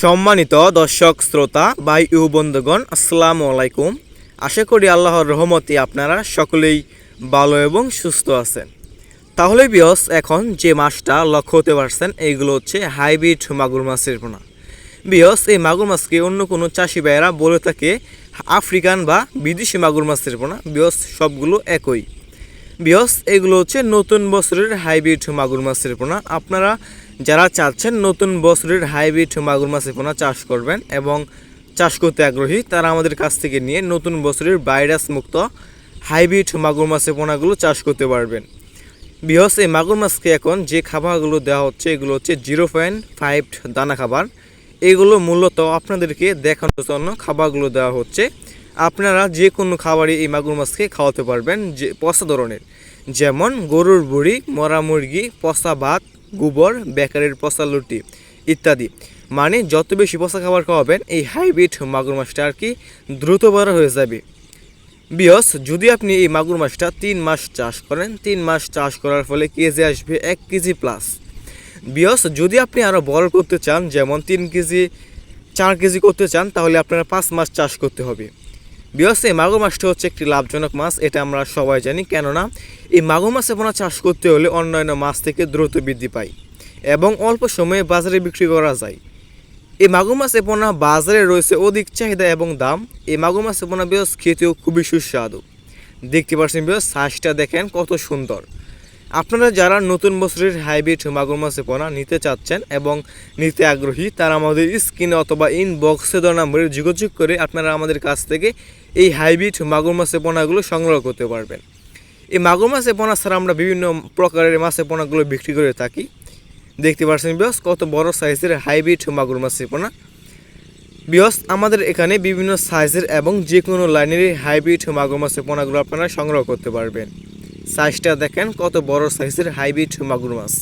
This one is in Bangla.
সম্মানিত দর্শক শ্রোতা, ভাই ও বন্ধুগণ, আসসালামু আলাইকুম। আশা করি আল্লাহর রহমতে আপনারা সকলেই ভালো এবং সুস্থ আছেন। তাহলে বিয়স, এখন যে মাছটা লক্ষ্য হতে পারছেন, এইগুলো হচ্ছে হাইব্রিড মাগুর মাছের পোনা। বিয়স, এই মাগুর মাছকে অন্য কোনো চাষি ভাইয়েরা বলে থাকে আফ্রিকান বা বিদেশি মাগুর মাছের পোনা। বিয়স, সবগুলো একই। বিয়স, এগুলো হচ্ছে নতুন বছরের হাইব্রিড মাগুর মাছের পোনা। আপনারা যারা চাচ্ছেন নতুন বছরের হাইব্রিড মাগুর মাছের পোনা চাষ করবেন এবং চাষ করতে আগ্রহী, তারা আমাদের কাছ থেকে নিয়ে নতুন বছরের ভাইরাস মুক্ত হাইব্রিড মাগুর মাছের পোনাগুলো চাষ করতে পারবেন। বিহস, এই মাগুর মাছকে এখন যে খাবারগুলো দেওয়া হচ্ছে, এগুলো হচ্ছে জিরো পয়েন্ট ফাইভ দানা খাবার। এগুলো মূলত আপনাদেরকে দেখানোর জন্য খাবারগুলো দেওয়া হচ্ছে। আপনারা যে কোনো খাবারই এই মাগুর মাছকে খাওয়াতে পারবেন যে পচা ধরনের। যেমন গরুর বুড়ি মরা মুরগি, পচা ভাত গোবর, বেকারের পচা লুটি ইত্যাদি। মানে যত বেশি পচা খাবার খাওয়াবেন, এই হাইব্রিড মাগুর মাছটা আর কি দ্রুত বড় হয়ে যাবে। বিয়স, যদি আপনি এই মাগুর মাছটা তিন মাস চাষ করেন, তিন মাস চাষ করার ফলে কেজি আসবে এক কেজি প্লাস বিয়স, যদি আপনি আরও বড় করতে চান, যেমন তিন কেজি, চার কেজি করতে চান, তাহলে আপনারা পাঁচ মাস চাষ করতে হবে। বিয়স এই মাগুর মাছটা হচ্ছে একটি লাভজনক মাছ, এটা আমরা সবাই জানি। কেননা, এই মাগুর মাছ পোনা চাষ করতে হলে অন্যান্য মাছ থেকে দ্রুত বৃদ্ধি পায় এবং অল্প সময়ে বাজারে বিক্রি করা যায়। এই মাগুর মাছ পোনা বাজারে রয়েছে অধিক চাহিদা এবং দাম। এই মাগুর মাছ পোনা বেশ খেতেও খুবই সুস্বাদু। দেখতে পাচ্ছেন বিহস সাইজটা দেখেন কত সুন্দর। আপনারা যারা নতুন বছরের হাইব্রিড মাগুর মাছ পোনা নিতে চাচ্ছেন এবং নিতে আগ্রহী, তারা আমাদের স্ক্রিনে অথবা ইনবক্সে দেওয়া নম্বরে যোগাযোগ করে আপনারা আমাদের কাছ থেকে এই হাইব্রিড মাগুর মাছের পোনাগুলো সংগ্রহ করতে পারবেন। এই মাগুর মাছের পোনা ছাড়া আমরা বিভিন্ন প্রকারের মাছের পোনাগুলো বিক্রি করে থাকি। দেখতে পাচ্ছেন বিয়স কত বড় সাইজের হাইব্রিড মাগুর মাছের পোনা। বিয়স আমাদের এখানে বিভিন্ন সাইজের এবং যে কোনো লাইনের হাইব্রিড মাগুর মাছের পোনাগুলো আপনারা সংগ্রহ করতে পারবেন। সাইজটা দেখেন কত বড় সাইজের হাইব্রিড মাগুর মাছ।